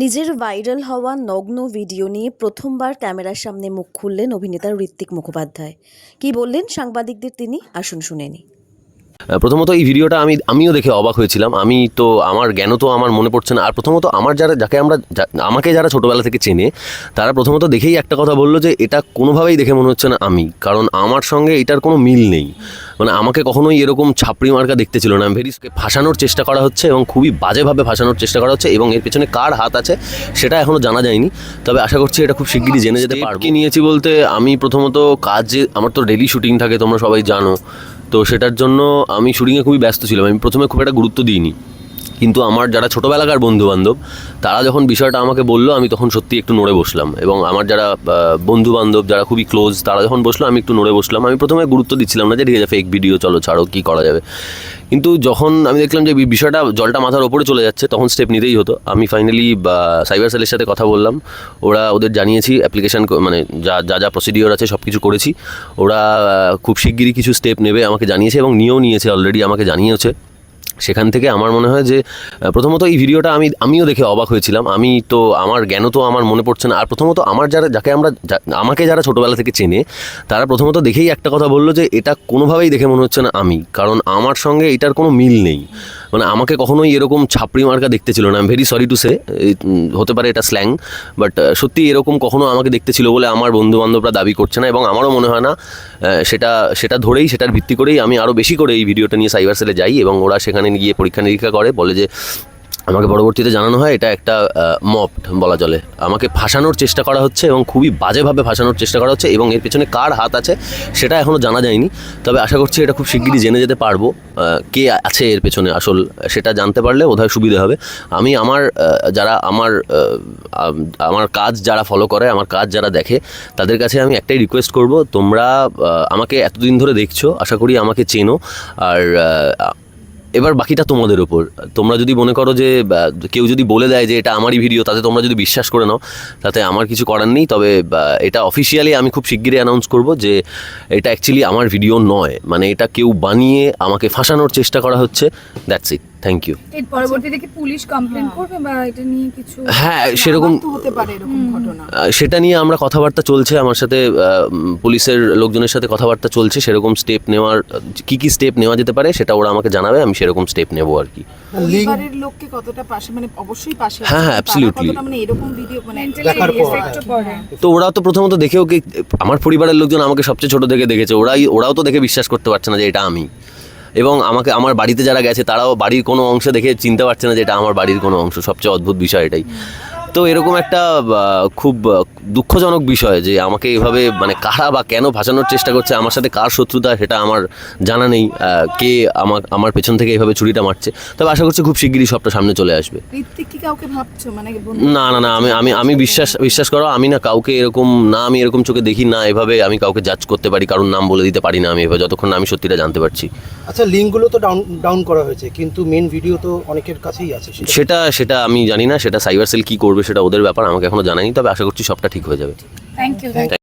নিজের ভাইরাল হওয়া নগ্ন ভিডিও নিয়ে প্রথমবার ক্যামেরার সামনে মুখ খুললেন অভিনেতা ঋত্বিক মুখোপাধ্যায়। কি বললেন সাংবাদিকদের তিনি? আসুন শুনে নি আহ, প্রথমত এই ভিডিওটা আমি আমিও দেখে অবাক হয়েছিলাম। আমি তো আমার জ্ঞানও তো আমার মনে পড়ছে না। আর প্রথমত আমার যারা যাকে আমরা আমাকে যারা ছোটোবেলা থেকে চেনে তারা প্রথমত দেখেই একটা কথা বলল যে এটা কোনোভাবেই দেখে মনে হচ্ছে না আমি। কারণ আমার সঙ্গে এটার কোনো মিল নেই। মানে আমাকে কখনোই এরকম ছাপড়ি মার্কা দেখতে ছিল না। ভেরি ফাঁসানোর চেষ্টা করা হচ্ছে এবং খুবই বাজেভাবে ফাঁসানোর চেষ্টা করা হচ্ছে এবং এর পেছনে কার হাত আছে সেটা এখনও জানা যায়নি। তবে আশা করছি এটা খুব শিগগিরই জেনে যেতে পারব। কি নিয়েছি বলতে আমি প্রথমত কাজে আমার তো ডেলি শুটিং থাকে তোমরা সবাই জানো। তো সেটার জন্য আমি শুটিংয়ে খুবই ব্যস্ত ছিলাম। আমি প্রথমে খুব একটা গুরুত্ব দিইনি। কিন্তু আমার যারা ছোটোবেলাকার বন্ধু বান্ধব তারা যখন বিষয়টা আমাকে বলল, আমি তখন সত্যি একটু নড়ে বসলাম। এবং আমার যারা বন্ধু বান্ধব যারা খুবই ক্লোজ তারা যখন বসল, আমি একটু নড়ে বসলাম। আমি প্রথমে গুরুত্ব দিচ্ছিলাম না যে, ঠিক আছে ফেক ভিডিও চলো, ছাড়ো, কী করা যাবে? কিন্তু যখন আমি দেখলাম যে বিষয়টা জলটা মাথার ওপরে চলে যাচ্ছে, তখন স্টেপ নিতেই হতো। আমি ফাইনালি সাইবার সেলের সাথে কথা বললাম। ওরা ওদের জানিয়েছি অ্যাপ্লিকেশান মানে যা যা যা প্রসিডিওর আছে সব কিছু করেছি। ওরা খুব শিগগিরই কিছু স্টেপ নেবে, আমাকে জানিয়েছে এবং নিয়েও নিয়েছে অলরেডি আমাকে জানিয়েছে সেখান থেকে আমার মনে হয় যে প্রথমত এই ভিডিওটা আমি, আমিও দেখে অবাক হয়েছিলাম। আমি তো, আমার জ্ঞান তো আমার মনে পড়ছে না। আর প্রথমত আমার যারা, যাকে আমরা আমাকে যারা ছোটোবেলা থেকে চেনে, তারা প্রথমত দেখেই একটা কথা বলল যে, এটা কোনোভাবেই দেখে মনে হচ্ছে না আমি। কারণ আমার সঙ্গে এটার কোনো মিল নেই। মানে আমাকে কখনোই এরকম ছাপড়ি মার্কা দেখতে ছিল না। আমি ভেরি সরি টু সে হতে পারে এটা স্ল্যাং বাট সত্যি এরকম কখনো আমাকে দেখতে ছিল বলে আমার বন্ধু বান্ধবরা দাবি করছে না এবং আমারও মনে হয় না সেটা সেটা ধরেই, সেটার ভিত্তি করেই আমি আরও বেশি করে এই ভিডিওটা নিয়ে সাইবার সেলে যাই এবং ওরা সেখানে গিয়ে পরীক্ষা নিরীক্ষা করে, বলে যে আমাকে পরবর্তীতে জানানো হয়, এটা একটা মপ বলা চলে। আমাকে ফাঁসানোর চেষ্টা করা হচ্ছে এবং খুবই বাজেভাবে ফাঁসানোর চেষ্টা করা হচ্ছে এবং এর পেছনে কার হাত আছে সেটা এখনও জানা যায়নি। তবে আশা করছি এটা খুব শিগগিরই জেনে যেতে পারব কে আছে এর পেছনে আসল, সেটা জানতে পারলে বোধহয় সুবিধা হবে। আমি আমার যারা আমার আমার কাজ যারা ফলো করে, আমার কাজ যারা দেখে, তাদের কাছে আমি একটাই রিকোয়েস্ট করব, তোমরা আমাকে এতদিন ধরে দেখছ, আশা করি আমাকে চেনো, আর এবার বাকিটা তোমাদের ওপর তোমরা যদি মনে করো যে কেউ যদি বলে দেয় যে এটা আমারই ভিডিও তাতে তোমরা যদি বিশ্বাস করে নাও, তাতে আমার কিছু করার নেই। তবে এটা অফিসিয়ালি আমি খুব শিগগিরই অ্যানাউন্স করব যে, এটা অ্যাকচুয়ালি আমার ভিডিও নয়। মানে এটা কেউ বানিয়ে আমাকে ফাঁসানোর চেষ্টা করা হচ্ছে। দ্যাটস ইট থ্যাংক ইউ এর পরবর্তীতে কি পুলিশ কমপ্লেন করবে বা এটা নিয়ে কিছু হ্যাঁ সেরকম হতে পারে এরকম ঘটনা। সেটা নিয়ে আমরা কথাবার্তা চলছে আমার সাথে পুলিশের লোকজনের সাথে কথাবার্তা চলছে সেরকম স্টেপ নেওয়ার কি কি স্টেপ নেওয়া যেতে পারে সেটা ওরা আমাকে জানাবে আমি সেরকম স্টেপ নেব আর কি। পরিবারের লোককে কতটা পাশে মানে অবশ্যই পাশে হ্যাঁ, হ্যাঁ, absolutely. মানে এরকম ভিডিও মানে তো ওরা তো প্রথমত দেখেও কি আমার পরিবারের লোকজন আমাকে সবচেয়ে ছোট থেকে দেখেছে ওরাই ওরাও তো দেখে বিশ্বাস করতে পারছে না যে এটা আমি। এবং আমাকে, আমার বাড়িতে যারা গেছে, তারাও বাড়ির কোনো অংশ দেখে চিনতে পারছে না যে এটা আমার বাড়ির কোনো অংশ। সবচেয়ে অদ্ভুত বিষয় এটাই। তো এরকম একটা খুব দুঃখজনক বিষয় যে আমাকে এভাবে মানে কারা বা কেন ভাসানোর চেষ্টা করছে আমার সাথে কার শত্রুতা সেটা আমার জানা নেই কে আমার আমার পেছন থেকে এভাবে ছুরিটা মারছে। তবে আশা করছি খুব শিগগিরই সবটা সামনে চলে আসবে। কাউকে ভাবছ? মানে না না না আমি আমি আমি বিশ্বাস বিশ্বাস করো আমি না কাউকে এরকম না আমি এরকম চোখে দেখি না এভাবে আমি কাউকে জাজ করতে পারি কারণ নাম বলে দিতে পারি না আমি এভাবে যতক্ষণ না আমি সত্যিটা জানতে পারছি। আচ্ছা লিঙ্কগুলো তো ডাউন ডাউন করা হয়েছে কিন্তু মেন ভিডিও তো অনেকের কাছেই আছে সেটা সেটা সেটা আমি জানি না সেটা সাইবার সেল কী করবে সেটা ওদের ব্যাপার আমাকে এখনও জানায়নি তবে আশা করছি সবটা ঠিক হয়ে যাবে থ্যাংক ইউ.